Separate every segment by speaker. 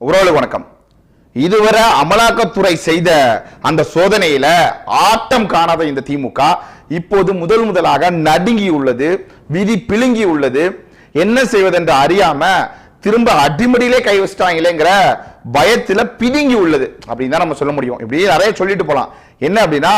Speaker 1: உறவுகளுக்கு வணக்கம். இதுவரை அமலாக்கத்துறை செய்த அந்த சோதனையில ஆட்டம் காணாத இந்த திமுக இப்போது முதல் முதலாக நடுங்கி உள்ளது விதி பிழுங்கி உள்ளது என்ன செய்வதென்று அறியாம திரும்ப அடிமடியிலே கை வச்சிட்டாங்களேங்கிற பயத்துல பிதுங்கி உள்ளது அப்படின்னு தான் நம்ம சொல்ல முடியும். இப்படி நிறைய சொல்லிட்டு போலாம். என்ன அப்படின்னா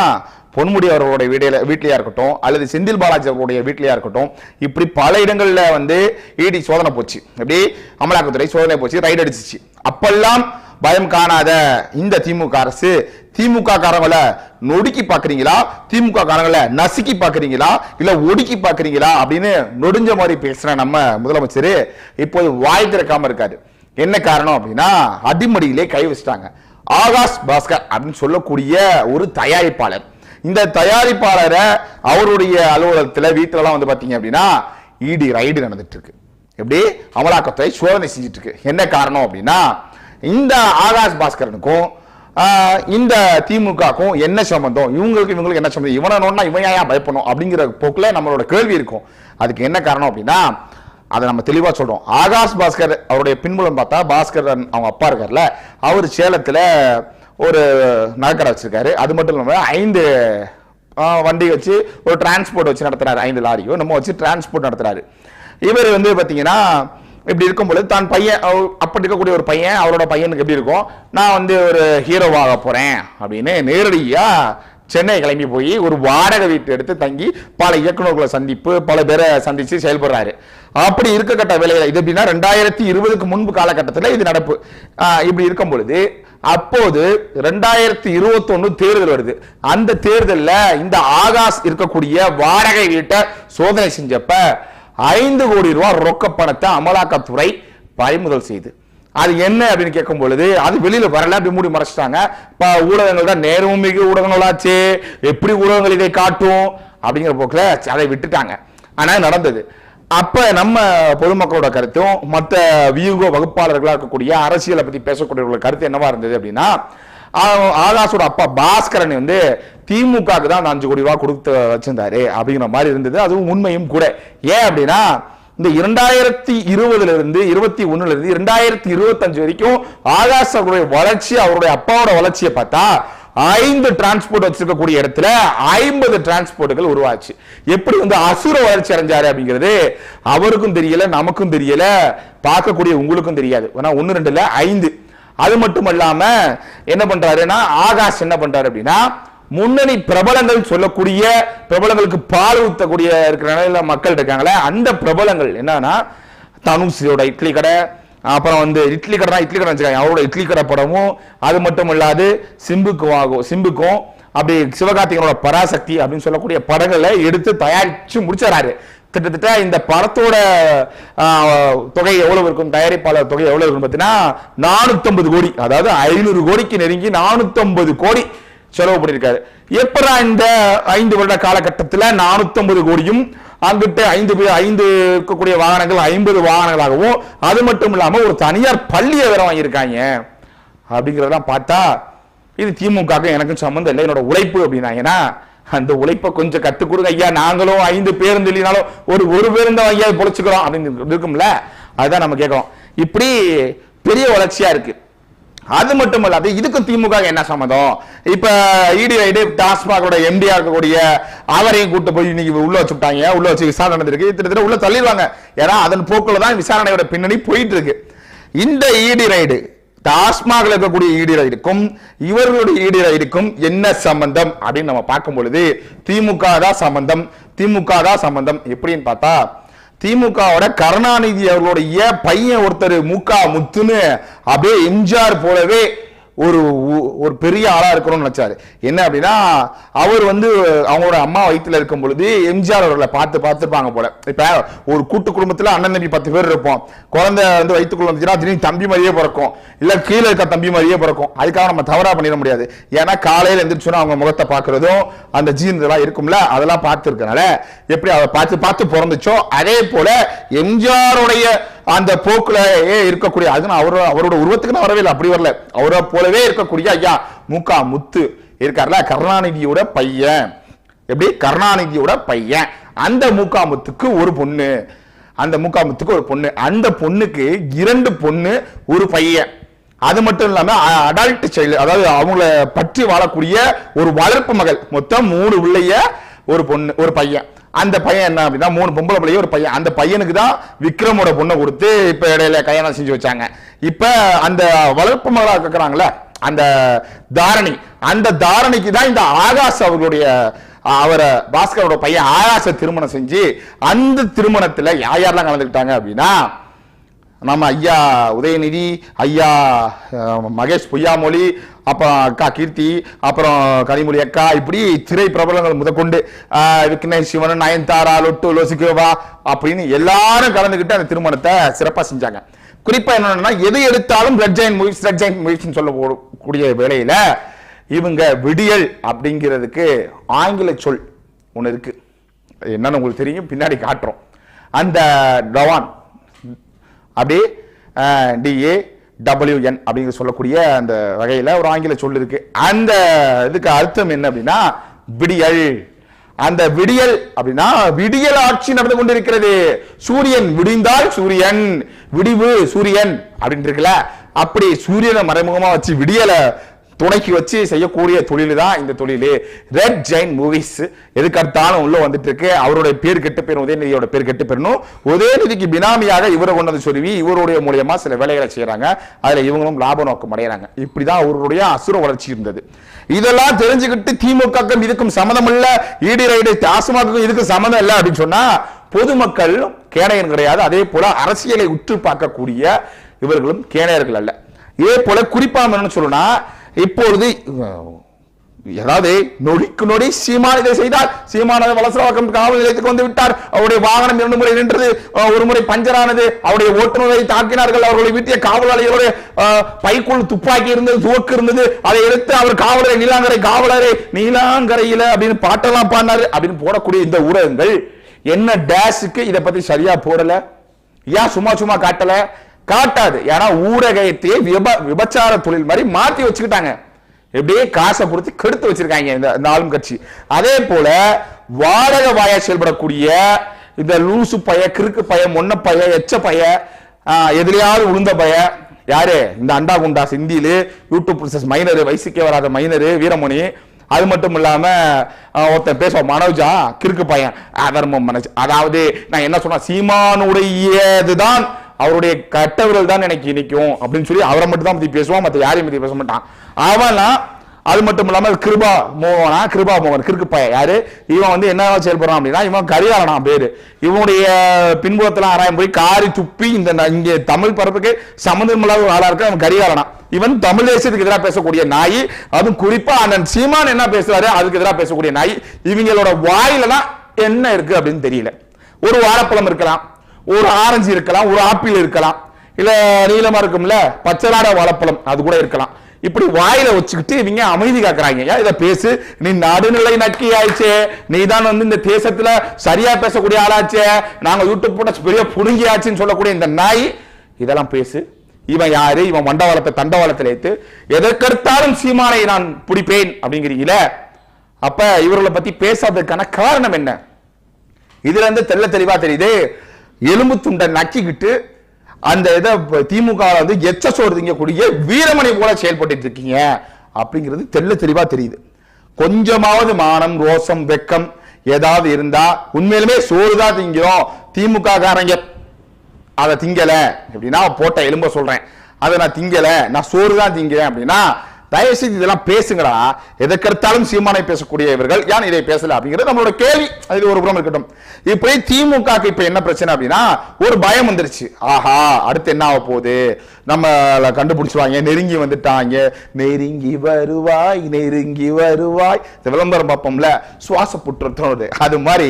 Speaker 1: பொன்முடி அவர்களுடைய வீடில இருக்கட்டும் அல்லது செந்தில் பாலாஜி அவர்களுடைய வீட்லயா இருக்கட்டும் இப்படி பல இடங்களில் வந்து இடி சோதனை போச்சு. எப்படி? அமலாக்கத்துறை சோதனை போச்சு ரைட் அடிச்சிச்சு. அப்பெல்லாம் பயம் காணாத இந்த திமுக அரசு திமுக காரங்களை நொடுக்கி பாக்குறீங்களா? திமுக காரங்களை நசுக்கி பாக்குறீங்களா? இல்ல ஒடுக்கி பாக்குறீங்களா? அப்படின்னு நொடிஞ்ச மாதிரி பேசுற நம்ம முதலமைச்சர் இப்போது வாய் திறக்காம இருக்காரு. என்ன காரணம் அப்படின்னா அடிமடியிலே கை வச்சிட்டாங்க. ஆகாஷ் பாஸ்கர் அப்படின்னு சொல்லக்கூடிய ஒரு தயாரிப்பாளர். இந்த தயாரிப்பாளரை அவருடைய அலுவலகத்தில் வீட்டிலலாம் வந்து பார்த்தீங்க அப்படின்னா இடி ரைடு நடந்துட்டு இருக்கு எப்படி? அமலாக்கத்துறை சோதனை செஞ்சுட்டு இருக்கு என்ன காரணம் அப்படின்னா இந்த ஆகாஷ் பாஸ்கரனுக்கும் இந்த திமுகக்கும் என்ன சம்பந்தம்? இவங்களுக்கு இவங்களுக்கு என்ன சம்பந்தம்? இவனை நோண்டா இவன் ஏன் பயப்படணும்? அப்படிங்கிற போக்கில் நம்மளோட கேள்வி இருக்கும். அதுக்கு என்ன காரணம் அப்படின்னா அதை நம்ம தெளிவாக சொல்கிறோம் ஆகாஷ் பாஸ்கர் அவருடைய பின்புலம் பார்த்தா பாஸ்கர் அவங்க அப்பா இருக்கார்ல அவர் சேலத்தில் ஒரு நகைக்கடை வச்சிருக்காரு. அது மட்டும் இல்லாமல் ஐந்து வண்டி வச்சு ஒரு டிரான்ஸ்போர்ட் வச்சு நடத்துறாரு. ஐந்து லாரியோ நம்ம வச்சு டிரான்ஸ்போர்ட் நடத்துறாரு. இவர் வந்து பார்த்தீங்கன்னா இப்படி இருக்கும் பொழுது தான் பையன் அப்படி இருக்கக்கூடிய ஒரு பையன் அவரோட பையனுக்கு எப்படி இருக்கும்? நான் வந்து ஒரு ஹீரோவாக போகிறேன் அப்படின்னு நேரடியாக சென்னை கிளம்பி போய் ஒரு வாடகை வீட்டு எடுத்து தங்கி பல இயக்குநர்களை சந்திப்பு பல பேரை சந்திச்சு செயல்படுறாரு. அப்படி இருக்கக்கட்ட வேலையில இது எப்படின்னா ரெண்டாயிரத்தி இருபதுக்கு முன்பு காலகட்டத்தில் இது நடப்பு. ஆஹ் இப்படி இருக்கும் பொழுது அப்போது ரெண்டாயிரத்தி இருபத்தொன்னு தேர்தல் வருது. அந்த தேர்தல்ல இந்த ஆகாஷ் இருக்கக்கூடிய வாடகை வீட்டை சோதனை செஞ்சப்ப ஐந்து கோடி ரூபாய் ரொக்க பணத்தை அமலாக்கத்துறை பறிமுதல் செய்து. அது என்ன அப்படின்னு கேட்கும் பொழுது அது வெளியில வரல அப்படி மூடி மறைச்சிட்டாங்க. இப்போ ஊடகங்கள் தான் நேரமும் மிகு ஊடகங்களாச்சு. எப்படி ஊடகங்கள் இதை காட்டும்? அப்படிங்கிற போக்கில் அதை விட்டுட்டாங்க. ஆனால் நடந்தது. அப்போ நம்ம பொதுமக்களோட கருத்தும் மற்ற வியூக வகுப்பாளர்களாக இருக்கக்கூடிய அரசியலை பற்றி பேசக்கூடியவர்களோட கருத்து என்னவா இருந்தது அப்படின்னா ஆகாஷோட அப்பா பாஸ்கரன் வந்து திமுகவுக்கு தான் அந்த அஞ்சு கோடி ரூபா கொடுத்து வச்சிருந்தாரு அப்படிங்கிற மாதிரி இருந்தது. அதுவும் உண்மையும் கூட. ஏன் அப்படின்னா இந்த இரண்டாயிரத்தி இருபதுல இருந்து இருபத்தி ஒண்ணுல இருந்து இரண்டாயிரத்தி இருபத்தஞ்சு வரைக்கும் ஆகாஷ் அவருடைய வளர்ச்சி அவருடைய அப்பாவோட வளர்ச்சியை பார்த்தா ஐந்து டிரான்ஸ்போர்ட் வச்சிருக்கக்கூடிய இடத்துல ஐம்பது டிரான்ஸ்போர்ட்டுகள் உருவாச்சு. எப்படி வந்து அசுர வளர்ச்சி அடைஞ்சாரு அப்படிங்கிறது அவருக்கும் தெரியல நமக்கும் தெரியல பார்க்கக்கூடிய உங்களுக்கும் தெரியாது. ஆனா ஒன்று ரெண்டு ஐந்து. அது மட்டும் இல்லாம என்ன பண்றாருன்னா ஆகாஷ் என்ன பண்றாரு அப்படின்னா முன்னணி பிரபலங்கள் சொல்லக்கூடிய பிரபலங்களுக்கு பால் ஊத்தக்கூடிய இருக்கிற நிலையில மக்கள் இருக்காங்களே அந்த பிரபலங்கள் என்னன்னா தனுஷோட இட்லி கடை அப்புறம் வந்து இட்லி கடை தான் இட்லி கடை வச்சுக்காங்க அவரோட இட்லி கடை படமும் அது மட்டும் இல்லாது சிம்புக்கும் ஆகும் சிம்புக்கும் அப்படி சிவகார்த்திகனோட பராசக்தி அப்படின்னு சொல்லக்கூடிய படங்களை எடுத்து தயாரிச்சு முடிச்சிடறாரு. கிட்டத்தட்ட இந்த படத்தோட தொகை எவ்வளவு இருக்கும் தயாரிப்பாளர் தொகை எவ்வளவு இருக்கும் பார்த்தீங்கன்னா நானூத்தி கோடி அதாவது ஐநூறு கோடிக்கு நெருங்கி நானூத்தி கோடி செலவு பண்ணியிருக்காரு. எப்படா இந்த ஐந்து வருட காலகட்டத்தில் நானூத்தம்பது கோடியும் அங்கிட்ட ஐந்து ஐந்து இருக்கக்கூடிய வாகனங்கள் ஐம்பது வாகனங்களாகவும் அது மட்டும் இல்லாமல் ஒரு தனியார் பள்ளியை வேற வாங்கியிருக்காங்க. அப்படிங்கிறதெல்லாம் பார்த்தா இது திமுக எனக்கும் சம்மந்தம் இல்லை என்னோட உழைப்பு அப்படின்னாங்கன்னா அந்த உழைப்பை கொஞ்சம் கற்றுக் கொடுங்க ஐயா நாங்களும் ஐந்து பேருந்து இல்லைனாலும் ஒரு ஒரு பேருந்தான் ஐயா பொழைச்சிக்கிறோம் அப்படின்னு இருக்கும்ல அதுதான் நம்ம கேட்குறோம். இப்படி பெரிய வளர்ச்சியா இருக்கு. அது மட்டும் இல்லாது இதுக்கு திமுக என்ன சம்மதம்? இப்ப இடி ரைடு டாஸ்மாகோட எம்டியா இருக்கக்கூடிய அவரையும் கூட்டு போய் இன்னைக்கு உள்ள வச்சுட்டாங்க. உள்ள வச்சு விசாரணை நடந்திருக்கு. திட்டத்தட்ட உள்ள தள்ளிடுவாங்க. ஏன்னா அதன் போக்குல தான் விசாரணையோட பின்னணி போயிட்டு இருக்கு இந்த இடி ரைடு டாஸ்மாகில் இருக்கக்கூடிய ஈடி ரைடுக்கும் இவர்களுடைய ஈடி ரைடுக்கும் என்ன சம்பந்தம் அப்படின்னு நம்ம பார்க்கும் பொழுது திமுக தான் சம்பந்தம் திமுக தான் சம்பந்தம் எப்படின்னு பார்த்தா திமுகவோட கருணாநிதி அவர்களுடைய பையன் ஒருத்தர் முக்கா முத்துன்னு அப்படியே எம்ஜிஆர் போலவே ஒரு ஒரு பெரிய ஆளாக இருக்கணும்னு நினைச்சாரு. என்ன அப்படின்னா அவர் வந்து அவங்களோட அம்மா வயிற்றுல இருக்கும் பொழுது எம்ஜிஆர் அவர்களை பார்த்து பார்த்துருப்பாங்க போல. இப்போ ஒரு கூட்டு குடும்பத்தில் அண்ணன் தம்பி பத்து பேர் இருப்போம். குழந்தை வந்து வயிற்றுக்குள்ள வந்துச்சுன்னா திடீர்னு தம்பி மாதிரியே பிறக்கும். இல்லை கீழே இருக்க தம்பி மாதிரியே பிறக்கும். அதுக்காக நம்ம தவறாக பண்ணிட முடியாது. ஏன்னா காலையில் எந்திரிச்சோன்னா அவங்க முகத்தை பார்க்குறதும் அந்த ஜீன் இதெல்லாம் இருக்கும்ல அதெல்லாம் பார்த்துருக்கனால எப்படி அதை பார்த்து பார்த்து பிறந்துச்சோ அதே போல எம்ஜிஆருடைய அந்த போக்குலயே இருக்கக்கூடிய அது அவரோட அவரோட உருவத்துக்கு நான் வரவே இல்லை அப்படி வரல. அவரை போலவே இருக்கக்கூடிய ஐயா முக்கா முத்து இருக்கார்ல கருணாநிதியோட பையன். எப்படி? கருணாநிதியோட பையன். அந்த முக்காமுத்துக்கு ஒரு பொண்ணு. அந்த முக்காமுத்துக்கு ஒரு பொண்ணு. அந்த பொண்ணுக்கு இரண்டு பொண்ணு ஒரு பையன். அது மட்டும் இல்லாம அடல்ட் சைல்டு அதாவது அவங்கள பற்றி வாழக்கூடிய ஒரு வளர்ப்பு மகள். மொத்தம் மூணு பிள்ளைய ஒரு பொண்ணு ஒரு பையன். அந்த பையன் என்ன அப்படின்னா மூணு பொம்பளை பிள்ளைய ஒரு பையன். அந்த பையனுக்கு தான் விக்ரமோட பொண்ணை கொடுத்து இப்போ இடையில கல்யாணம் செஞ்சு வச்சாங்க. இப்போ அந்த வளர்ப்பு மகளாக இருக்கிறாங்களே அந்த தாரணி அந்த தாரணிக்கு தான் இந்த ஆகாஷ் அவர்களுடைய அவரை பாஸ்கரோட பையன் ஆகாச திருமணம் செஞ்சு அந்த திருமணத்தில் யார் யாரெல்லாம் கலந்துக்கிட்டாங்க அப்படின்னா நம்ம ஐயா உதயநிதி ஐயா மகேஷ் பொய்யாமொழி அப்புறம் அக்கா கீர்த்தி அப்புறம் கனிமொழி அக்கா இப்படி திரை பிரபலங்கள் முதற்கொண்டு விக்னேஷ் சிவன் நயன்தாரா லொட்டு லோசிகோவா அப்படின்னு எல்லாரும் கலந்துக்கிட்டு அந்த திருமணத்தை சிறப்பாக செஞ்சாங்க. குறிப்பாக என்னன்னா எது எடுத்தாலும் Red Giant Movies Red Giant Movies சொல்ல கூடிய வேலையில் இவங்க விடியல் அப்படிங்கிறதுக்கு ஆங்கில சொல் ஒன்று இருக்குது என்னன்னு உங்களுக்கு தெரியும் பின்னாடி காட்டுறோம். அந்த டவான் அப்படியே டிஏ டபிள்யூஎன் அப்படிங்கிற சொல்லக்கூடிய அந்த வகையில் ஒரு ஆங்கில சொல் இருக்கு. அந்த இதுக்கு அர்த்தம் என்ன அப்படின்னா விடியல். அந்த விடியல் அப்படின்னா விடியல் ஆட்சி நடந்து கொண்டிருக்கிறது. சூரியன் விடிந்தால் சூரியன் விடிவு சூரியன் அப்படின்னு இருக்குல்ல. அப்படி சூரியனை மறைமுகமா வச்சு விடியலை துணைக்கு வச்சு செய்யக்கூடிய தொழில் தான் இந்த தொழில். ரெட் ஜெயின் மூவிஸ் எதுக்கடுத்தாலும் உள்ள வந்துட்டு இருக்கு அவருடைய பேர் கெட்டு பேரும் உதயநிதியோட பேர் கெட்டு பெறணும் உதயநிதிக்கு பினாமியாக இவரை கொண்டு வந்து இவருடைய மூலியமா சில வேலைகளை செய்யறாங்க அதுல இவங்களும் லாப நோக்கம் அடைகிறாங்க இப்படிதான் அவருடைய அசுர வளர்ச்சி இருந்தது. இதெல்லாம் தெரிஞ்சுக்கிட்டு திமுகக்கும் இதுக்கும் சம்மதம் இல்ல. ஈடி ரைடு டாஸ்மாக்கும் இதுக்கும் சம்மதம் இல்லை அப்படின்னு சொன்னா பொதுமக்கள் கேணையன் கிடையாது. அதே போல அரசியலை உற்று பார்க்கக்கூடிய இவர்களும் கேணையர்கள் அல்ல. இதே போல குறிப்பா என்னன்னு சொல்லணும்னா இப்பொழுது ஏதாவது அதாவது நொடிக்கு நொடி சீமான் இதை செய்தார் சீமானது வலசரவாக்கம் காவல் நிலையத்துக்கு வந்து விட்டார். அவருடைய வாகனம் இரண்டு முறை நின்றது. ஒரு முறை பஞ்சரானது. அவருடைய ஓட்டுநரை தாக்கினார்கள். அவர்களை வீட்டிய காவலாளிகளுடைய பைக்குள் துப்பாக்கி இருந்தது துவக்கு இருந்தது. அதை எடுத்து அவர் காவலரை நீலாங்கரை காவலரை நீலாங்கரையில அப்படின்னு பாட்டெல்லாம் பாடினாரு. அப்படின்னு போடக்கூடிய இந்த ஊடகங்கள் என்ன டேஷுக்கு இதை பத்தி சரியா போடல? ஏன் சும்மா சும்மா காட்டல? காட்டாது. ஏன்னா ஊடகத்தையே விப விபச்சார தொழில் மாதிரி மாற்றி வச்சுக்கிட்டாங்க. எப்படியே காசை கொடுத்து கெடுத்து வச்சிருக்காங்க இந்த இந்த ஆளும் கட்சி. அதே போல வாடகை வாயா செயல்படக்கூடிய இந்த லூசு பைய கிறுக்கு பைய மொன்ன பைய எச்ச பைய எதிரியாவது உளுந்த பைய யாரு? இந்த அண்டா குண்டா சிந்தியிலு யூடியூப் பிரின்சஸ் மைனரு வயசுக்கே வராத மைனரு வீரமணி. அது மட்டும் இல்லாம ஒருத்தன் பேசுவான் மனோஜா கிறுக்கு பையன் அதர்மம் மனோஜ். அதாவது நான் என்ன சொன்னா சீமானுடையதுதான் அவருடைய கட்டவிரல் தான் எனக்கு நிற்கும் அப்படின்னு சொல்லி அவரை மட்டும் தான் பத்தி பேசுவான் மற்ற யாரையும் பத்தி பேச மாட்டான். அவனா அது மட்டும் இல்லாமல் கிருபா மோகனா கிருபா மோகன் கிறுக்கு பய யாரு? இவன் வந்து என்ன செயல்படுறான் அப்படின்னா இவன் கரிகாலனா பேரு. இவனுடைய பின்புறத்துல ஆராயம் போய் காரி துப்பி இந்த இங்கே தமிழ் பரப்புக்கு சம்மந்தமில்லாத ஒரு ஆளா இருக்க அவன் கரிகாலனா. இவன் தமிழ் தேசத்துக்கு எதிராக பேசக்கூடிய நாய் அதுவும் குறிப்பா அண்ணன் சீமான் என்ன பேசுறாரு அதுக்கு எதிராக பேசக்கூடிய நாய் இவங்களோட வாயிலலாம் என்ன இருக்கு அப்படின்னு தெரியல. ஒரு வாழைப்பழம் இருக்கலாம். ஒரு ஆரஞ்சு இருக்கலாம் ஒரு ஆப்பிள் இருக்கலாம் இல்ல நீளமா இருக்கும்ல பச்சைநாட வாழைப்பழம் அது கூட இருக்கலாம். இப்படி வாயில வச்சுக்கிட்டு இவங்க அமைதி காக்குறாங்க. இதை பேசு. நீ நடுநிலை நக்கி ஆயிடுச்சே. நீ தான் வந்து இந்த தேசத்துல சரியா பேசக்கூடிய ஆளாச்சே. நாங்க யூடியூப் போட்ட பெரிய புடுங்கி ஆச்சுன்னு சொல்லக்கூடிய இந்த நாய் இதெல்லாம் பேசு. இவன் யாரு? இவன் மண்டவாளத்தை தண்டவாளத்தில் ஏத்து. எதற்கெடுத்தாலும் சீமானை நான் பிடிப்பேன் அப்படிங்கிறீங்கள. அப்ப இவர்களை பத்தி பேசாததுக்கான காரணம் என்ன? இதுல இருந்து தெள்ள தெளிவா தெரியுது. எலும்பு துண்டை நக்கிக்கிட்டு அந்த இதை திமுக வந்து எச்ச சோறு திங்கக்கூடிய வீரமணி போல செயல்பட்டு இருக்கீங்க. அப்படிங்கிறது தெல்ல தெளிவா தெரியுது. கொஞ்சமாவது மானம் ரோசம் வெக்கம் ஏதாவது இருந்தா உண்மையிலுமே சோறு தான் திங்கிறோம். திமுக காரங்க அதை திங்கல அப்படின்னா போட்ட எலும்ப சொல்றேன். அதை நான் திங்கல நான் சோறு தான் திங்கிறேன் அப்படின்னா தயவுசெய்து இதெல்லாம் இதெல்லாம் பேசுங்கடா. எதற்கெடுத்தாலும் சீமானை பேசக்கூடிய இவர்கள் ஏன் இதை பேசல அப்படிங்கிறது நம்மளோட கேள்வி. அது ஒரு புறம் இருக்கட்டும். இப்படி திமுகக்கு இப்ப என்ன பிரச்சனை அப்படின்னா ஒரு பயம் வந்துருச்சு. ஆஹா அடுத்து என்ன ஆக போகுது? நம்ம கண்டுபிடிச்சுவாங்க நெருங்கி வந்துட்டாங்க. நெருங்கி வருவாய் நெருங்கி வருவாய். இந்த விளம்பரம் பார்ப்போம்ல. சுவாச புற்றுத்தோடு அது மாதிரி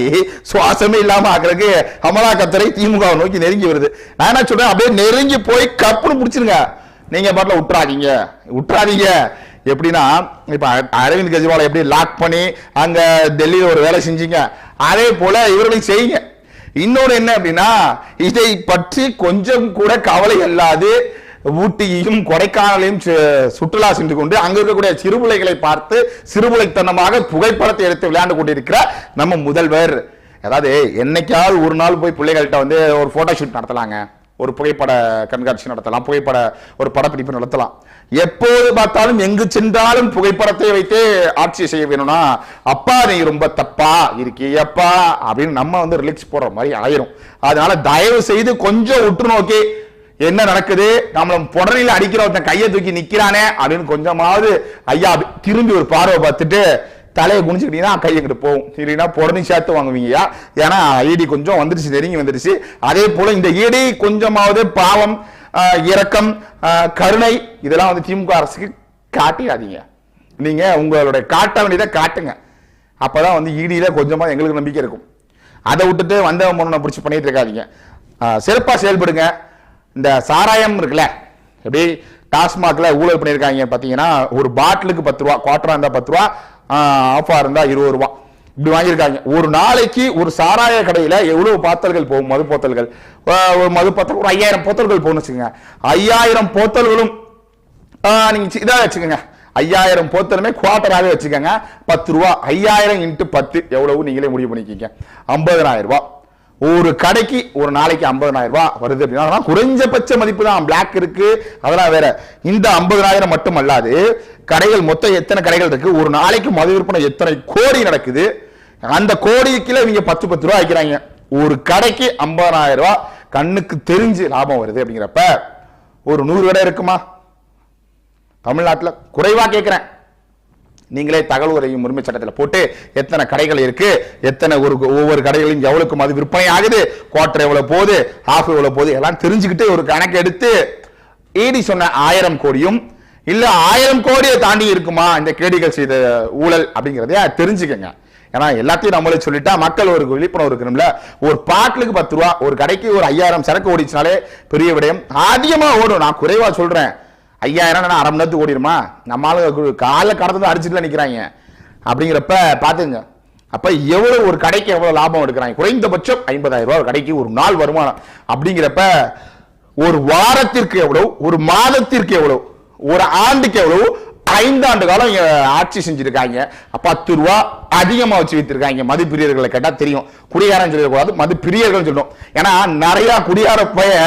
Speaker 1: சுவாசமே இல்லாம ஆக்குறதுக்கு அமலாக்கத்துறை திமுக நோக்கி நெருங்கி வருது. நான் என்ன சொல்றேன்? அப்படியே நெருங்கி போய் கப்புன்னு பிடிச்சிருங்க. நீங்க பாட்டில் விட்டுறாதீங்க விட்டுறாதீங்க எப்படின்னா இப்ப அரவிந்த் கெஜ்ரிவால் எப்படி லாக் பண்ணி அங்க டெல்லியில் ஒரு வேலை செஞ்சீங்க. அதே போல இவர்களையும் செய்யுங்க. இன்னொன்று என்ன அப்படின்னா இதை பற்றி கொஞ்சம் கூட கவலை இல்லாது ஊட்டியையும் கொடைக்கானலையும் சு- சுற்றுலா சென்று கொண்டு அங்க இருக்கக்கூடிய சிறுபுலைகளை பார்த்து சிறுபுலைத்தனமாக புகைப்படத்தை எடுத்து விளையாண்டு கொண்டிருக்கிற நம்ம முதல்வர். அதாவது என்னைக்காவது ஒரு நாள் போய் பிள்ளைகள்கிட்ட வந்து ஒரு போட்டோ ஷூட் நடத்தலாங்க. ஒரு புகைப்பட கண்காட்சி நடத்தலாம் புகைப்பட ஒரு படப்பிடிப்பு நடத்தலாம். எப்போது பார்த்தாலும் எங்கு சென்றாலும் புகைப்படத்தை வைத்து ஆட்சி செய்ய வேணும்னா அப்பா நீ ரொம்ப தப்பா இருக்கியப்பா அப்படின்னு நம்ம வந்து ரிலீக்ஸ் போடுற மாதிரி ஆயிரும். அதனால தயவு செய்து கொஞ்சம் உற்று நோக்கி என்ன நடக்குது? நம்மள புடலையில் அடிக்கிற ஒருத்தன் கையை தூக்கி நிக்கிறானே அப்படின்னு கொஞ்சமாவது ஐயா அப்படி திரும்பி ஒரு பார்வை பார்த்துட்டு தலையை குனிச்சுக்கிட்டீங்கன்னா கை எங்கிட்டு போகும். இல்லைன்னா புடனி சேர்த்து வாங்குவீங்கயா ஏன்னா ஈடி கொஞ்சம் வந்துருச்சு நெருங்கி வந்துருச்சு அதே போல இந்த ஈடி கொஞ்சமாவது பாவம் இரக்கம் கருணை இதெல்லாம் வந்து திமுக அரசுக்கு காட்டிடாதீங்க. நீங்க உங்களுடைய காட்ட வேண்டியதை காட்டுங்க. அப்பதான் வந்து ஈடியில கொஞ்சமா எங்களுக்கு நம்பிக்கை இருக்கும். அதை விட்டுட்டு வந்தவன் பொண்ணை பிடிச்சி பண்ணிட்டு இருக்காதீங்க. சிறப்பாக சிறப்பா செயல்படுங்க. இந்த சாராயம் இருக்குல்ல எப்படி டாஸ்மாக்ல ஊழல் பண்ணியிருக்காங்க பார்த்தீங்கன்னா ஒரு பாட்டிலுக்கு பத்து ரூபா குவார்டரா இருந்தால் பத்து ரூபா ஆஃபாக இருந்தால் இருபது ரூபா இப்படி வாங்கியிருக்காங்க. ஒரு நாளைக்கு ஒரு சாராய கடையில் எவ்வளோ பாத்தல்கள் போகும்? மது போத்தல்கள். ஒரு மது போத்தல் ஒரு ஐயாயிரம் போத்தல்கள் போகணும் வச்சுக்கோங்க. ஐயாயிரம் போத்தல்களும் நீங்கள் இதாக வச்சுக்கோங்க. ஐயாயிரம் போத்தலுமே குவார்டராகவே வச்சுக்கோங்க. பத்து ரூபா. ஐயாயிரம் இன்ட்டு பத்து. எவ்வளவு? நீங்களே முடிவு பண்ணிக்கிங்க. ஐம்பதனாயிரம் ரூபா ஒரு கடைக்கு ஒரு நாளைக்கு ஐம்பதனாயிரம் ரூபாய் வருது அப்படின்னா குறைஞ்சபட்ச மதிப்பு தான். பிளாக் இருக்கு. அதெல்லாம் வேற. இந்த ஐம்பதனாயிரம் மட்டும் அல்லாது கடைகள் மொத்தம் எத்தனை கடைகள் இருக்கு? ஒரு நாளைக்கு மது விற்பனை எத்தனை கோடி நடக்குது? அந்த கோடிக்குள்ள இவங்க பத்து பத்து ரூபா வைக்கிறாங்க. ஒரு கடைக்கு ஐம்பதனாயிரம் ரூபாய் கண்ணுக்கு தெரிஞ்சு லாபம் வருது அப்படிங்கிறப்ப ஒரு நூறு கடை இருக்குமா? தமிழ்நாட்டில் குறைவா கேட்கிறேன் நீங்களே தகவல் உரையும் உரிமை சட்டத்தில் போட்டு எத்தனை கடைகள் இருக்கு எத்தனை ஒரு ஒவ்வொரு கடைகளையும் எவ்வளவுக்கு மது விற்பனை ஆகுது குவார்டர் எவ்வளவு போகுது ஹாஃப் எவ்வளவு போகுது எல்லாம் தெரிஞ்சுக்கிட்டு ஒரு கணக்கு எடுத்து ஈடி சொன்ன ஆயிரம் கோடியும் இல்ல ஆயிரம் கோடியை தாண்டி இருக்குமா இந்த கேடிகள் செய்த ஊழல் அப்படிங்கறத தெரிஞ்சுக்கங்க. ஏன்னா எல்லாத்தையும் நம்மளே சொல்லிட்டா மக்கள் ஒரு விழிப்புணர்வு இருக்கணும்ல. ஒரு பாட்டிலுக்கு பத்து ரூபா ஒரு கடைக்கு ஒரு ஐயாயிரம் சரக்கு ஓடிச்சுனாலே பெரிய விடயம். அதிகமா ஓடும். நான் குறைவா சொல்றேன். ஐயாயிரம் அரை மணி நேரத்துக்கு ஓடிடுமா நம்மளால காலை கடந்து அடிச்சுட்டுல நிற்கிறாங்க அப்படிங்கிறப்ப பார்த்துங்க அப்போ எவ்வளோ ஒரு கடைக்கு எவ்வளோ லாபம் எடுக்கிறாங்க? குறைந்தபட்சம் ஐம்பதாயிரம் ரூபாய் ஒரு கடைக்கு ஒரு நாள் வருமானம். அப்படிங்கிறப்ப ஒரு வாரத்திற்கு எவ்வளோ ஒரு மாதத்திற்கு எவ்வளோ ஒரு ஆண்டுக்கு எவ்வளோ ஐந்தாண்டு காலம் ஆட்சி செஞ்சிருக்காங்க. பத்து ரூபா அதிகமாக வச்சு வைத்திருக்காங்க. மது பிரியர்களை கேட்டா தெரியும். குடியாரன் சொல்லக்கூடாது மது பிரியர்கள் சொல்லணும் ஏன்னா நிறையா குடியார பைய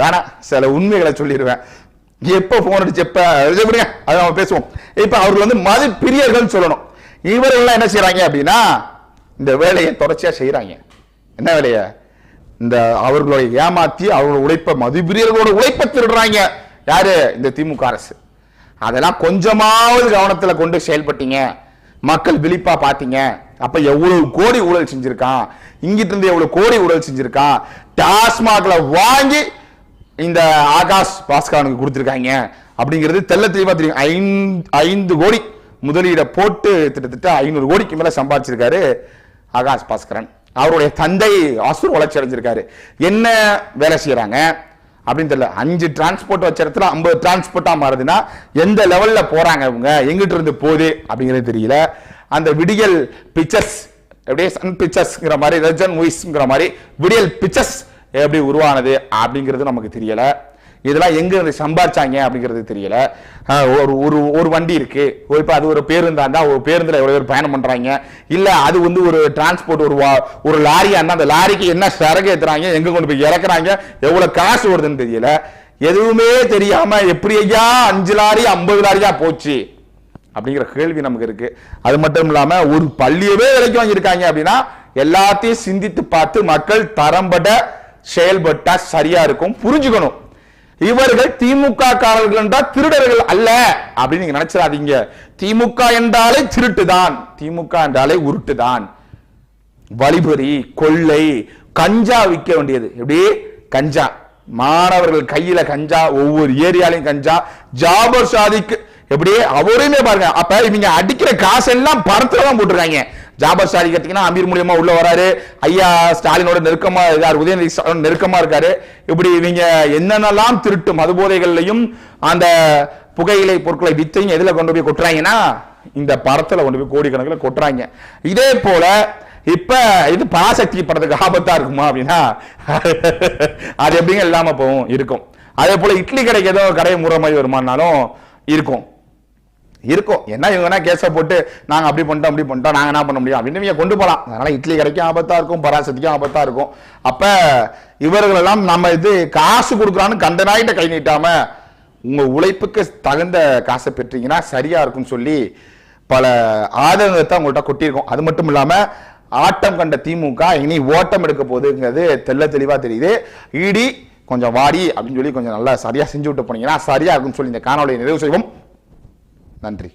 Speaker 1: வேணாம் சில உண்மைகளை சொல்லிடுவேன் எப்போ போன் அடிச்சு எப்ப? இது அதை நம்ம பேசுவோம். இப்போ அவர்கள் வந்து மது பிரியர்கள் சொல்லணும். இவர்கள் என்ன செய்கிறாங்க அப்படின்னா இந்த வேலையை தொடர்ச்சியாக செய்கிறாங்க என்ன வேலையை? இந்த அவர்களை ஏமாத்தி அவர்களோட உழைப்பை மது பிரியர்களோட உழைப்பை திருடுறாங்க. யாரு? இந்த திமுக அரசு. அதெல்லாம் கொஞ்சமாவது கவனத்தில் கொண்டு செயல்பட்டீங்க. மக்கள் விழிப்பா பார்த்தீங்க அப்ப எவ்வளவு கோடி ஊழல் செஞ்சிருக்கான்? இங்கிட்டு இருந்து எவ்வளவு கோடி ஊழல் செஞ்சிருக்கான்? டாஸ்மாக்ல வாங்கி இந்த ஆகாஷ் பாஸ்கரனுக்கு கொடுத்துருக்காங்க அப்படிங்கிறது தெள்ள தெளிவாக தெரியும். ஐந்து ஐந்து கோடி முதலீட போட்டு கிட்டத்தட்ட ஐநூறு கோடிக்கு மேலே சம்பாதிச்சிருக்காரு ஆகாஷ் பாஸ்கரன். அவருடைய தந்தை அசுர் வளர்ச்சி அடைஞ்சிருக்காரு. என்ன வேலை செய்கிறாங்க அப்படின்னு தெரியல. அஞ்சு டிரான்ஸ்போர்ட் வச்ச இடத்துல ஐம்பது டிரான்ஸ்போர்ட்டாக மாறுதுன்னா எந்த லெவலில் போகிறாங்க இவங்க? எங்கிட்ட இருந்து போகுது அப்படிங்கிறது தெரியல. அந்த விடியல் பிக்சர்ஸ் அப்படியே சன் பிக்சர்ஸ்ங்கிற மாதிரி ரஜன் மூவிஸ்ங்கிற மாதிரி விடியல் பிக்சர்ஸ் எப்படி உருவானது அப்படிங்கிறது நமக்கு தெரியல. இதெல்லாம் எங்க சம்பாரிச்சாங்க அப்படிங்கிறது தெரியல. ஒரு ஒரு ஒரு வண்டி இருக்கு. இப்போ அது ஒரு பேருந்தா இருந்தா ஒரு பேருந்துல எவ்வளவு பேர் பயணம் பண்றாங்க? இல்ல அது வந்து ஒரு டிரான்ஸ்போர்ட் ஒரு வா- ஒரு லாரியா இருந்தா அந்த லாரிக்கு என்ன சரக்கு ஏத்துறாங்க? எங்க கொண்டு போய் இறக்குறாங்க? எவ்வளவு காசு வருதுன்னு தெரியல. எதுவுமே தெரியாம எப்படி ஐயா அஞ்சு லாரி ஐம்பது லாரியா போச்சு? அப்படிங்கிற கேள்வி நமக்கு இருக்கு. அது மட்டும் இல்லாம ஒரு பள்ளியவே விலைக்கு வாங்கியிருக்காங்க அப்படின்னா எல்லாத்தையும் சிந்தித்து பார்த்து மக்கள் தரம்பட செயல்பட்டா சரியா இருக்கும் புரிஞ்சுக்கணும். இவர்கள் திமுக காரர்கள் என்றால் திருடர்கள் அல்ல அப்படின்னு நீங்க நினைச்சிடாதீங்க. திமுக என்றாலே திருட்டுதான். திமுக என்றாலே உருட்டுதான். வழிபறி கொள்ளை கஞ்சா விற்க வேண்டியது. எப்படி? கஞ்சா. மாணவர்கள் கையில கஞ்சா ஒவ்வொரு ஏரியாலையும் கஞ்சா. ஜாபர் சாதிக்கு எப்படி? அவருமே பாருங்க. அப்ப இவங்க அடிக்கிற காசெல்லாம் பணத்துல தான் போட்டுருக்காங்க. ஜாபர் ஸ்டாலின் கேட்டீங்கன்னா அமீர் மூலியமா உள்ள வராரு. ஐயா ஸ்டாலினோட நெருக்கமா இருக்காரு உதயநிதி ஸ்டாலின் நெருக்கமா இருக்காரு. இப்படி இவங்க என்னென்னலாம் திருட்டு மதுபோதைகள்லையும் அந்த புகையிலை பொருட்களை வித்தையும் எதுல கொண்டு போய் கொட்டுறாங்கன்னா இந்த படத்துல கொண்டு போய் கோடிக்கணக்கில் கொட்டுறாங்க. இதே போல இப்ப இது பராசக்தி படத்துக்கு ஆபத்தா இருக்குமா அப்படின்னா அது எப்படிங்க இல்லாம போகும் இருக்கும். அதே போல இட்லி கடைக்கு ஏதோ கடையை முறை மாதிரி வருமானாலும் இருக்கும். இருக்கும். என்ன இவங்க கேஸை போட்டு நாங்கள் அப்படி பண்ணிட்டோம் அப்படி பண்ணிட்டோம் நாங்கள் என்ன பண்ண முடியும்? அப்படின்னு கொண்டு போகலாம் அதனால் இட்லி கடைக்கும் ஆபத்தாக இருக்கும் பராசக்திக்கும் ஆபத்தாக இருக்கும். அப்போ இவர்களெல்லாம் நம்ம இது காசு கொடுக்குறான்னு கண்டனாயிட்ட கை நீட்டாமல் உங்கள் உழைப்புக்கு தகுந்த காசை பெற்றீங்கன்னா சரியாக இருக்கும்னு சொல்லி பல ஆதங்கத்தை உங்கள்கிட்ட கொட்டியிருக்கோம். அது மட்டும் இல்லாமல் ஆட்டம் கண்ட திமுக இனி ஓட்டம் எடுக்க போகுதுங்கிறது தெள்ள தெளிவாக தெரியுது. இடி கொஞ்சம் வாடி அப்படின்னு சொல்லி கொஞ்சம் நல்லா சரியாக செஞ்சு விட்டு போனீங்கன்னா சரியாக இருக்கும்னு சொல்லி இந்த காணொலியை நிறைவு செய்வோம். நன்றி.